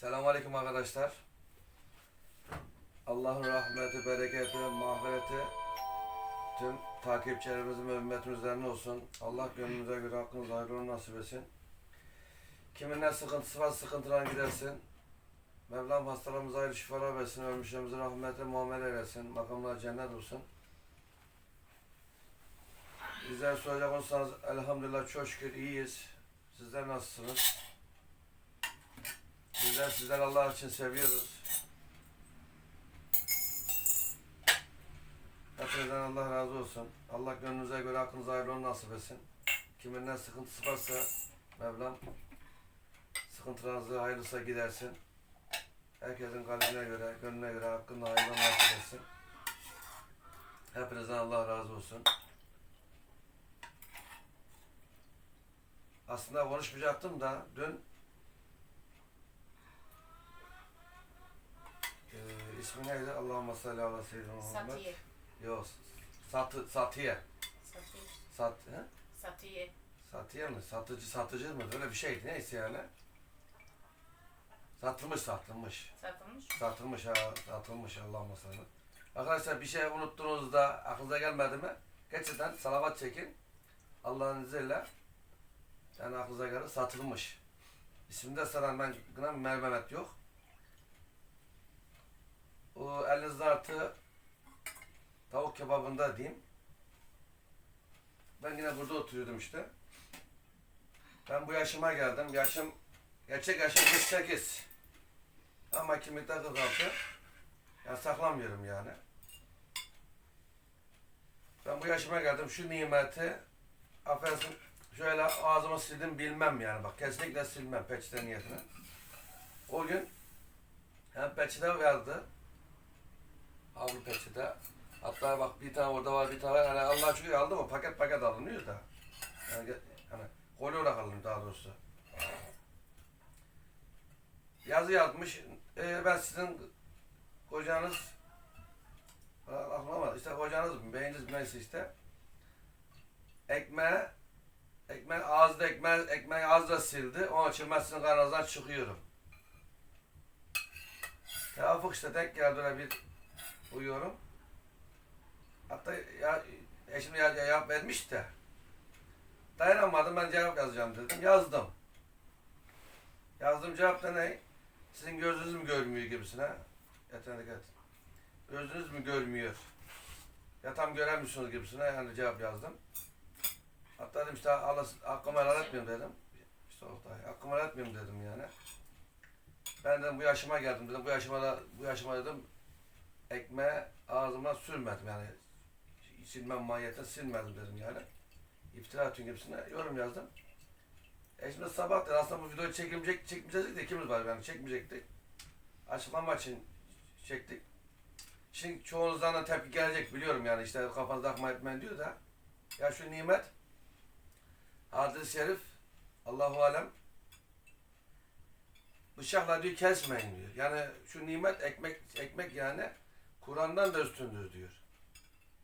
Selamünaleyküm arkadaşlar. Allah'ın rahmeti, bereketi, mağfireti tüm takipçilerimizin ve ümmetin üzerine olsun. Allah gönlünüze göre hakkınızı hayırlı nasip etsin. Kimin ne sıkıntısı var sıkıntıdan gidersin. Mevlam hastalarımıza hayırlı şifalar versin. Ölmüşlerimize rahmetle muamele eylesin. Makamlar cennet olsun. Bizler soracak olursanız elhamdülillah çok şükür iyiyiz. Sizler nasılsınız? Bizler sizler Allah için seviyoruz. Hepinizden Allah razı olsun. Allah gönlünüze göre hakkınıza hayırlı nasip etsin. Kimin ne sıkıntısı varsa Mevlam sıkıntılarınızı hayırlısa gidersin. Herkesin kalbine göre, gönlüne göre hakkını hayırlı nasip etsin. Hepinizden Allah razı olsun. Aslında konuşmayacaktım da dün Ee, ismi neydi? Allahümme salli ala seyyidina Muhammed. Satiye. Yok. Satı, satıye. Satiye. Sat, he? Satiye. Satıye mi? Satıcı, satıcı mı? Öyle bir şeydi. Neyse yani. Satılmış, satılmış. Satılmış. Satılmış ha, satılmış Allah'ıma salli. Arkadaşlar bir şey unuttuğunuzda aklınıza gelmedi mi? Gerçekten salavat çekin. Allah'ın izniyle yani aklınıza gelir satılmış. İsminde saran ben Mervemet yok. O elinizde artı tavuk kebabında diyeyim. Ben yine burada oturuyordum işte. Ben bu yaşıma geldim. Yaşım gerçek yaşım 48. Ama kimlikte 46. Yani saklamıyorum yani. Ben bu yaşıma geldim. Şu nimeti affedersin şöyle ağzıma sildim bilmem yani bak kesinlikle silmem peçete niyetine. O gün hem peçete verdi. Peçete. Hatta bak bir tane orada var bir tane var. Yani Allah şükür aldı mı paket paket alınıyor da. Yani, yani koli olarak alınıyor daha doğrusu. Yazı yazmış. Ee, ben sizin kocanız aklıma. İşte kocanız mı? Beyiniz neyse işte. Ekmeğe ekmeği ağızda ekmeği, ekmeği ağızda sildi. Onun için ben sizin karnınızdan çıkıyorum. Tevafuk işte tek geldi öyle bir uyuyorum. Hatta ya, eşim ya, cevap vermiş de dayanamadım ben cevap yazacağım dedim. Yazdım. Yazdığım cevap da ne? Sizin gözünüz mü görmüyor gibisine. Yeter dikkat. Gözünüz mü görmüyor? Ya tam göremiyorsunuz gibisine yani cevap yazdım. Hatta dedim işte Allah hakkımı helal etmiyorum dedim. İşte orada hakkımı helal etmiyorum dedim yani. Ben dedim bu yaşıma geldim dedim. Bu yaşıma da bu yaşıma dedim ekmeği ağzıma sürmedim yani. Silmem mahiyetine silmedim dedim yani. İftira atıyorsun gibisine yorum yazdım. E şimdi sabah da aslında bu videoyu çekilmeyecek, çekmeyecektik de ikimiz var yani çekmeyecektik. Açıklama için çektik. Şimdi çoğunuzdan da tepki gelecek biliyorum yani işte kafanızda akma etmeyin diyor da. Ya şu nimet hadis-i şerif Allahu alem bıçakla diyor kesmeyin diyor. Yani şu nimet ekmek ekmek yani Kur'an'dan da üstündür diyor.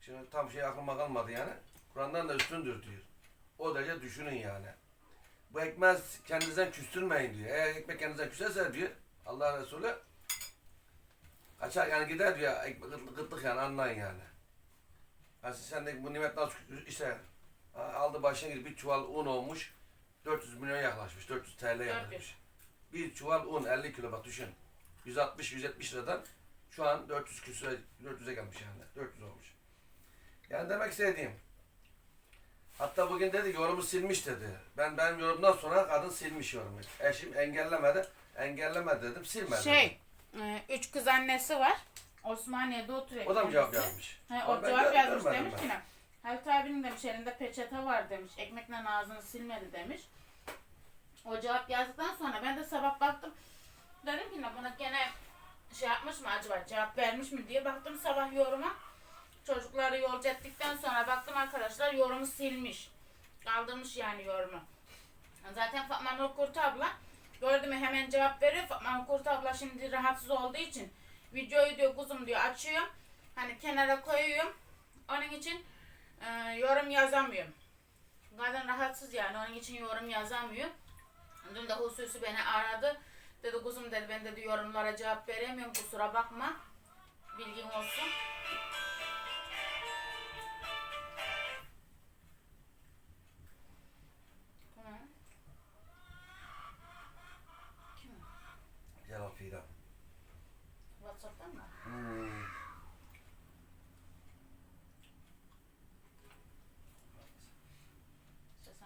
Şimdi tam şey aklıma kalmadı yani. Kur'an'dan da üstündür diyor. O derece düşünün yani. Bu ekmeği kendinizden küstürmeyin diyor. Eğer ekmek kendinizden küserse diyor Allah Resulü kaçar yani gider diyor ekmek gıtlık, gıtlık yani anlayın yani. Yani sen de bu nimet nasıl işte aldı başına gidip bir çuval un olmuş 400 milyon yaklaşmış 400 TL yaklaşmış. Bir çuval un 50 kilo bak düşün. 160-170 liradan şu an 400 küsüre 400'e gelmiş yani 400 olmuş. Yani demek istediğim Hatta bugün dedi yorumu silmiş dedi. Ben benim yorumdan sonra kadın silmiş yorumu. Eşim engellemedi. Engelleme dedim silmedi. Şey, e, üç kız annesi var. Osmaniye'de oturuyor. O da mı cevap kendisi. yazmış? He, o Ama ben cevap gör- yazmış görmedim demiş ben. ki ne? Halit abinin demiş elinde peçete var demiş. Ekmekle ağzını silmedi demiş. O cevap yazdıktan sonra ben de sabah baktım. Dedim ki ne buna gene şey yapmış mı acaba cevap vermiş mi diye baktım sabah yoruma. Çocukları yolcu ettikten sonra baktım arkadaşlar yorumu silmiş. Kaldırmış yani yorumu. Zaten Fatma Nur Kurt abla gördü mü hemen cevap veriyor. Fatma Nur Kurt abla şimdi rahatsız olduğu için videoyu diyor kuzum diyor açıyor. Hani kenara koyuyorum. Onun için e, yorum yazamıyorum. Kadın rahatsız yani onun için yorum yazamıyor. Dün de hususi beni aradı. Dedi kuzum dedi ben dedi yorumlara cevap veremiyorum kusura bakma. Bilgin olsun. O Fidan. Whatsapp'tan mı? Hmm.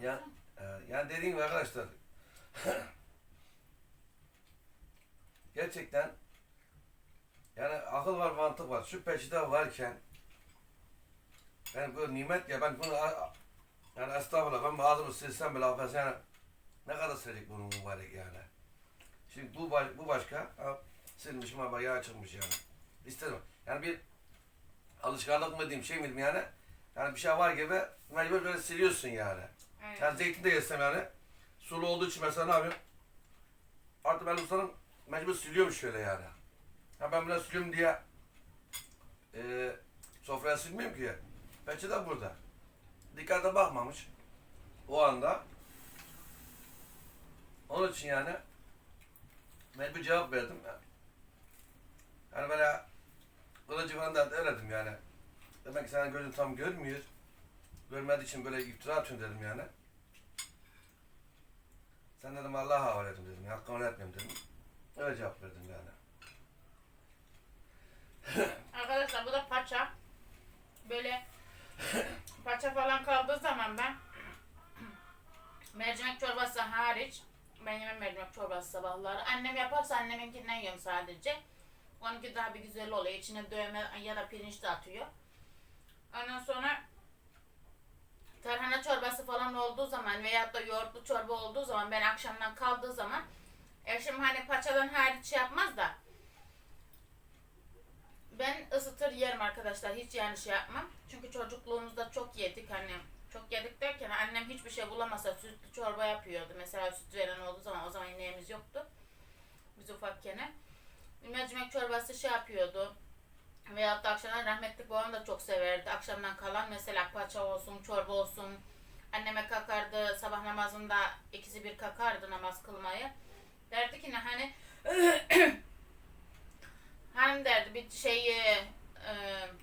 Ya, e, yani dediğim gibi arkadaşlar gerçekten yani akıl var mantık var şu peçete varken yani bu nimet ya ben bunu yani estağfurullah ben ağzımı silsem bile affedersin yani ne kadar silecek bunu mübarek yani. Şimdi bu baş, bu başka silmişim ama yağ çıkmış yani. İstedim. Yani bir alışkanlık mı diyeyim şey mi diyeyim yani. Yani bir şey var gibi mecbur böyle siliyorsun yani. Evet. Yani zeytin de yesem yani. Sulu olduğu için mesela ne yapıyorum? Artık ben ustanın mecbur siliyorum şöyle yani. Ha ben bunu siliyorum diye e, sofraya silmiyorum ki. Peçete burada. Dikkate bakmamış. O anda. Onun için yani mecbur cevap verdim. Yani böyle kılıcı falan da öğretim yani. Demek ki senin gözün tam görmüyor. Görmediği için böyle iftira atıyorsun dedim yani. Sen dedim Allah'a havale dedim. Hakkını etmiyorum dedim. Öyle cevap verdim yani. Arkadaşlar bu da paça. Böyle paça falan kaldığı zaman ben mercimek çorbası hariç ben yemem mercimek çorbası sabahları. Annem yaparsa anneminkinden yiyorum sadece. Onunki daha bir güzel oluyor. İçine dövme ya da pirinç de atıyor. Ondan sonra tarhana çorbası falan olduğu zaman veyahut da yoğurtlu çorba olduğu zaman ben akşamdan kaldığı zaman eşim hani paçadan hariç şey yapmaz da ben ısıtır yerim arkadaşlar. Hiç yani şey yapmam. Çünkü çocukluğumuzda çok yedik hani çok yedik derken annem hiçbir şey bulamasa sütlü çorba yapıyordu. Mesela süt veren olduğu zaman o zaman ineğimiz yoktu. Biz ufakken. Mercimek çorbası şey yapıyordu. Veyahut da akşamdan rahmetli babam da çok severdi. Akşamdan kalan mesela paça olsun, çorba olsun. Anneme kakardı. Sabah namazında ikisi bir kakardı namaz kılmayı. Derdi ki ne hani Hanım derdi bir şeyi e,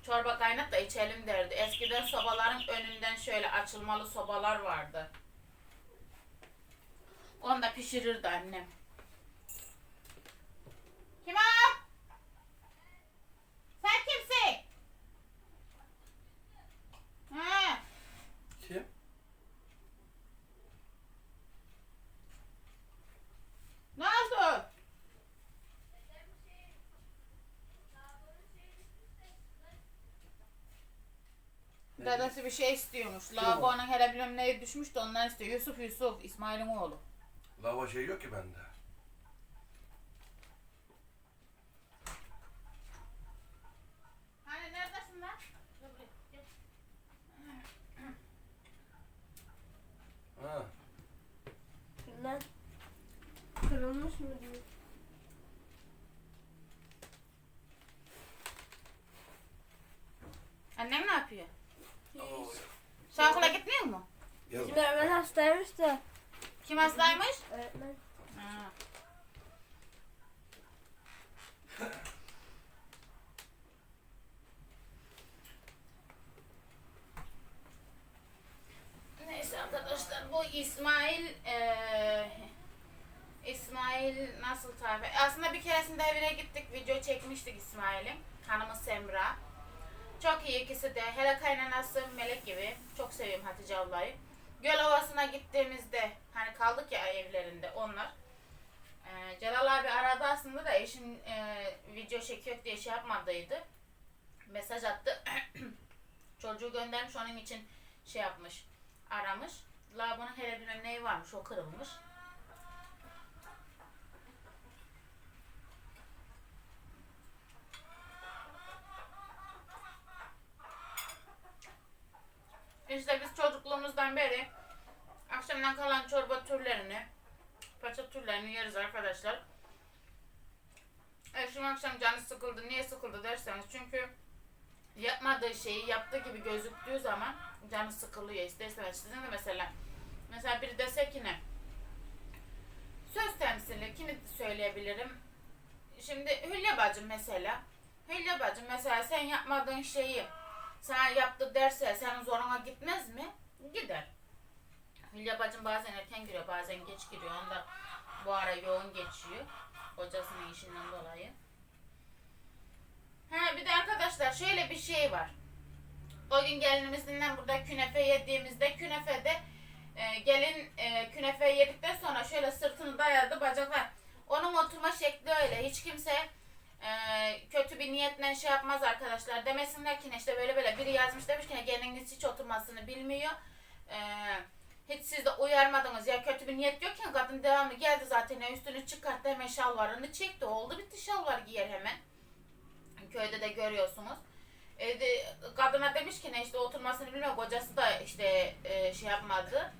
çorba kaynat da içelim derdi. Eskiden sobaların önünden şöyle açılmalı sobalar vardı. Onu da pişirirdi annem. Kim o? Sen kimsin? Ha, Kim? ne oldu? Dadası bir şey istiyormuş. Lavabonun hele bilmem neye düşmüş de ondan istiyor. Yusuf Yusuf, İsmail'in oğlu. Lava şey yok ki bende. Hani neredesin lan? Gel buraya, gel. Ha. Lan kırılmış mı diyor. Annem ne yapıyor? Oo. Sen okula gitmiyor mu? Gel Şimdi bak. öğretmen hastaymış da. Kim hastaymış? Öğretmen. Ha. Neyse arkadaşlar bu İsmail eee İsmail nasıl tarif Aslında bir keresinde evine gittik video çekmiştik İsmail'in. Hanımı Semra. Çok iyi ikisi de. Hele kaynanası Melek gibi. Çok seviyorum Hatice ablayı. Göl Ovası'na gittiğimizde hani kaldık ya evlerinde onlar. Ee, Celal abi aradı aslında da eşin e, video çekiyor diye şey yapmadıydı. Mesaj attı. Çocuğu göndermiş onun için şey yapmış. Aramış. Lavabonun hele bilmem neyi varmış o kırılmış. İşte biz çocukluğumuzdan beri akşamdan kalan çorba türlerini, paça türlerini yeriz arkadaşlar. Eşim akşam canı sıkıldı. Niye sıkıldı derseniz çünkü yapmadığı şeyi yaptığı gibi gözüktüğü zaman canı sıkılıyor ister istemez. Sizin de mesela mesela biri dese ki ne? söz temsili kimi söyleyebilirim? Şimdi Hülya bacım mesela. Hülya bacım mesela sen yapmadığın şeyi sana yaptı derse senin zoruna gitmez mi? Gider. Hülya bacım bazen erken giriyor bazen geç giriyor. Onda bu ara yoğun geçiyor. Hocasının işinden dolayı. Ha bir de arkadaşlar şöyle bir şey var. O gün gelinimizden burada künefe yediğimizde künefede e, gelin e, künefe yedikten sonra şöyle sırtını dayadı bacaklar. Onun oturma şekli öyle. Hiç kimse e, kötü bir niyetle şey yapmaz arkadaşlar. Demesinler ki işte böyle böyle biri yazmış demiş ki geliniz hiç oturmasını bilmiyor. E, hiç siz de uyarmadınız ya kötü bir niyet yok ya kadın devamlı geldi zaten üstünü çıkarttı hemen şalvarını çekti oldu bitti şalvar giyer hemen. Köyde de görüyorsunuz. E, de, kadına demiş ki ne işte oturmasını bilmiyor. Kocası da işte e, şey yapmadı.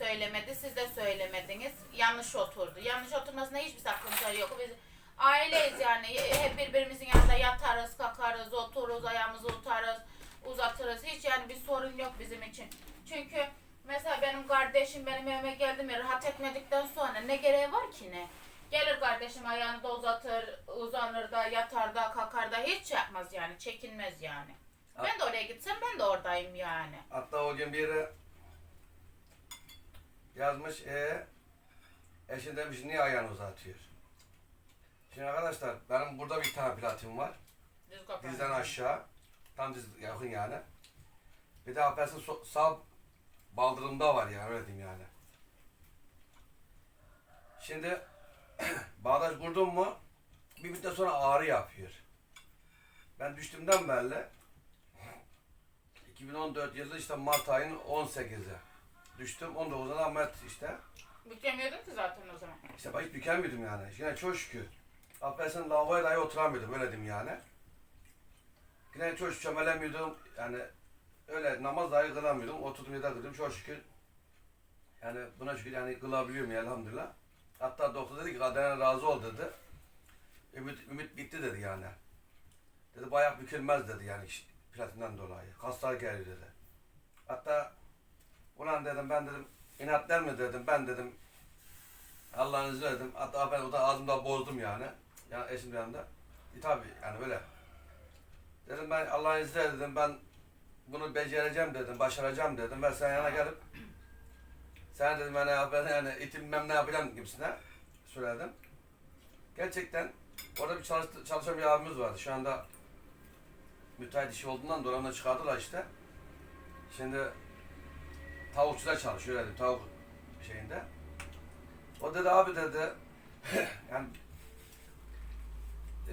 Söylemedi. Siz de söylemediniz. Yanlış oturdu. Yanlış oturmasına hiçbir sakınca yok. Biz aileyiz yani. Hep birbirimizin yanında yatarız, kalkarız, otururuz, ayağımızı tutarız, uzatırız. Hiç yani bir sorun yok bizim için. Çünkü mesela benim kardeşim benim evime geldi mi rahat etmedikten sonra ne gereği var ki ne? Gelir kardeşim ayağını da uzatır, uzanır da, yatar da, kalkar da hiç şey yapmaz yani, çekinmez yani. Ben de oraya gitsem ben de oradayım yani. Hatta o gün biri yazmış e eşin demiş niye ayağını uzatıyor? Şimdi arkadaşlar benim burada bir tane platin var. Dizden aşağı. Tam diz yakın yani. Bir de affedersin so- sağ baldırımda var yani öyle diyeyim yani. Şimdi bağdaş kurdum mu bir müddet sonra ağrı yapıyor. Ben düştüğümden beri 2014 yılı işte Mart ayının 18'i. Düştüm 19'da ameliyat işte. Bükemiyordun ki zaten o zaman. İşte ben hiç bükemiyordum yani. Yine çok şükür. Affedersin lavaboya dahi oturamıyordum öyle diyeyim yani. Yine çok şükür çömelemiyordum. Yani öyle namaz dahi kılamıyordum. Oturdum yerde kılıyordum çok şükür. Yani buna şükür yani kılabiliyorum ya elhamdülillah. Hatta doktor dedi ki kadene razı ol dedi. Ümit, ümit bitti dedi yani. Dedi bayağı bükülmez dedi yani platinden dolayı. Kaslar geliyor dedi. Hatta ulan dedim ben dedim inatlar mı dedim ben dedim Allah'ın izniyle dedim. Hatta ben o da ağzımda bozdum yani. Yani eşim yanında. E tabi yani öyle. Dedim ben Allah'ın izniyle dedim ben bunu becereceğim dedim, başaracağım dedim. Ben sen yana gelip sen dedim ben yani itilmem ne yapacağım gibisine söyledim. Gerçekten orada bir çalıştı, çalışan bir abimiz vardı. Şu anda müteahhit işi olduğundan dolayı onu çıkardılar işte. Şimdi tavukçuda çalışıyor dedim tavuk şeyinde. O dedi abi dedi yani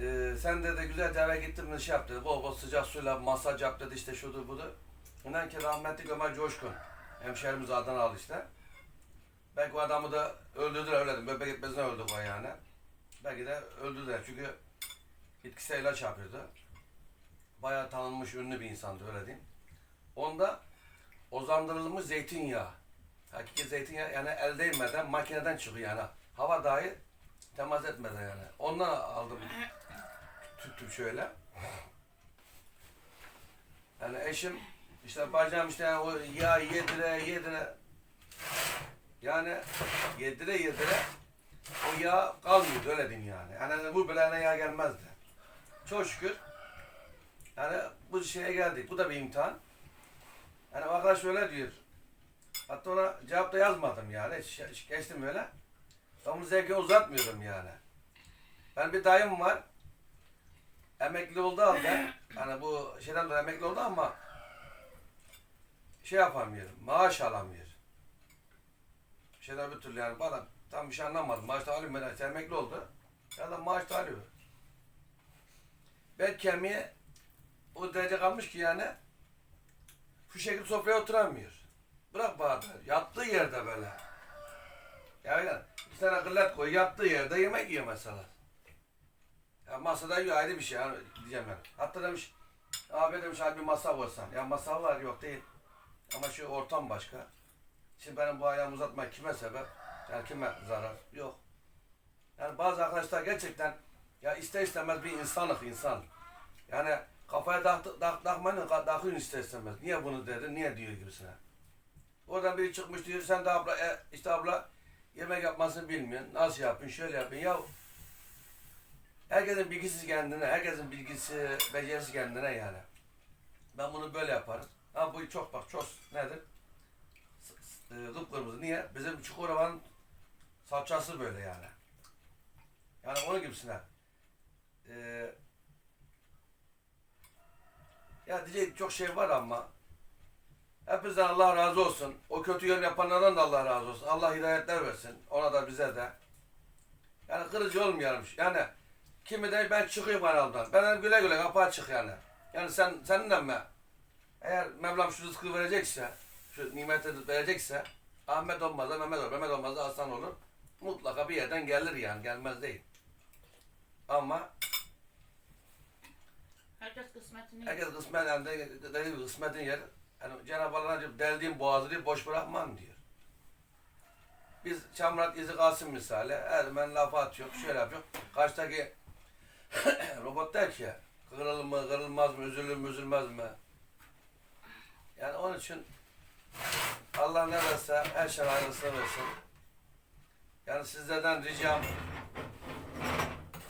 e, sen dedi güzelce eve gittin mi şey yap dedi. Bol bol sıcak suyla masaj yap dedi işte şudur budur. İnan ki rahmetli Ömer Coşkun. Hemşehrimiz Adanalı işte. Belki o adamı da öldürdüler öyle dedim. Bebek etmezine öldü o yani. Belki de öldürdüler çünkü bitkisel ilaç yapıyordu. Bayağı tanınmış ünlü bir insandı öyle diyeyim. Onda ozandırılmış zeytinyağı. Hakiki zeytinyağı yani el değmeden makineden çıkıyor yani. Hava dahi temas etmeden yani. Ondan aldım. Tuttum şöyle. Yani eşim işte bacağım işte yani o yağ yedire yedire yani yedire yedire o yağ kalmıyordu öyle diyeyim yani. Yani bu bilene yağ gelmezdi. Çok şükür yani bu şeye geldik. Bu da bir imtihan. Yani arkadaş öyle diyor. Hatta ona cevap da yazmadım yani. Hiç, geçtim öyle. Ama zevki uzatmıyorum yani. Ben bir dayım var. Emekli oldu halde. Hani bu şeyden dolayı emekli oldu ama şey yapamıyor. Maaş alamıyor. Şeyden bir türlü yani bana tam bir şey anlamadım. Maaş da alayım ben. Emekli oldu. Ya da maaş da alıyor. Ben kemiği o derece kalmış ki yani şu şekilde sofraya oturamıyor. Bırak Bahadır. Yattığı yerde böyle. Ya yani bir tane kıllet koy yattığı yerde yemek yiyor mesela. Ya masada yiyor ayrı bir şey diyeceğim ben. Hatta demiş abi demiş abi bir masa koysan. Ya masa var yok değil. Ama şu ortam başka. Şimdi benim bu ayağımı uzatmak kime sebep? Yani kime zarar? Yok. Yani bazı arkadaşlar gerçekten ya ister istemez bir insanlık insan. Yani kafaya tak, tak, takmayın, takıyorsun ister istemez. Niye bunu dedi, niye diyor gibisine. Oradan biri çıkmış diyor, sen de abla, e, işte abla Yemek yapmasını bilmiyorsun. Nasıl yapın, şöyle yapın. Ya herkesin bilgisi kendine, herkesin bilgisi, becerisi kendine yani. Ben bunu böyle yaparız. Ama bu çok bak çok nedir? E, Kıpkırmızı. Niye? Bizim Çukurova'nın salçası böyle yani. Yani onun gibisine. Ee, ya diyecek çok şey var ama hepinizden Allah razı olsun. O kötü yorum yapanlardan da Allah razı olsun. Allah hidayetler versin. Ona da bize de. Yani kırıcı olmayalım. Yani kimi de ben çıkıyorum kanaldan. Ben güle güle kapağı çık yani. Yani sen seninle mi? Eğer Mevlam şu rızkı verecekse, şu nimeti verecekse Ahmet olmaz da Mehmet olur. Mehmet olmaz da Hasan olur. Mutlaka bir yerden gelir yani. Gelmez değil. Ama Herkes kısmetini herkes kısmet yani de- dediği gibi kısmetin yer. Yani Cenab-ı Allah diyor, deldiğim boğazı diyor, boş bırakmam diyor. Biz Çamrat izi kalsın misali. Ermen laf atıyor, şöyle yapıyor. Karşıdaki robot der ki kırılır mı, kırılmaz mı, üzülür mü, üzülmez mi? Yani onun için Allah ne verse her şey hayırlısını versin. Yani sizlerden ricam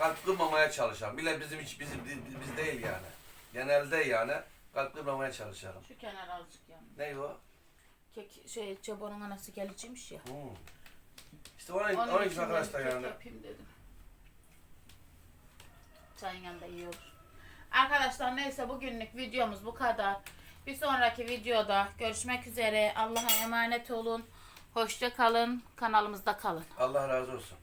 kalp kırmamaya çalışalım. Bile bizim hiç bizim biz, biz değil yani. Genelde yani kalp kırmamaya çalışalım. şu kenara azıcık yani. Ne o? Kek şey Çabo'nun anası geliciymiş ya. Hmm. İşte onun, Onun için ben arkadaşlar kek yani. yapayım dedim. Çayın yanında iyi olur. Arkadaşlar neyse bugünlük videomuz bu kadar. Bir sonraki videoda görüşmek üzere. Allah'a emanet olun. Hoşça kalın. Kanalımızda kalın. Allah razı olsun.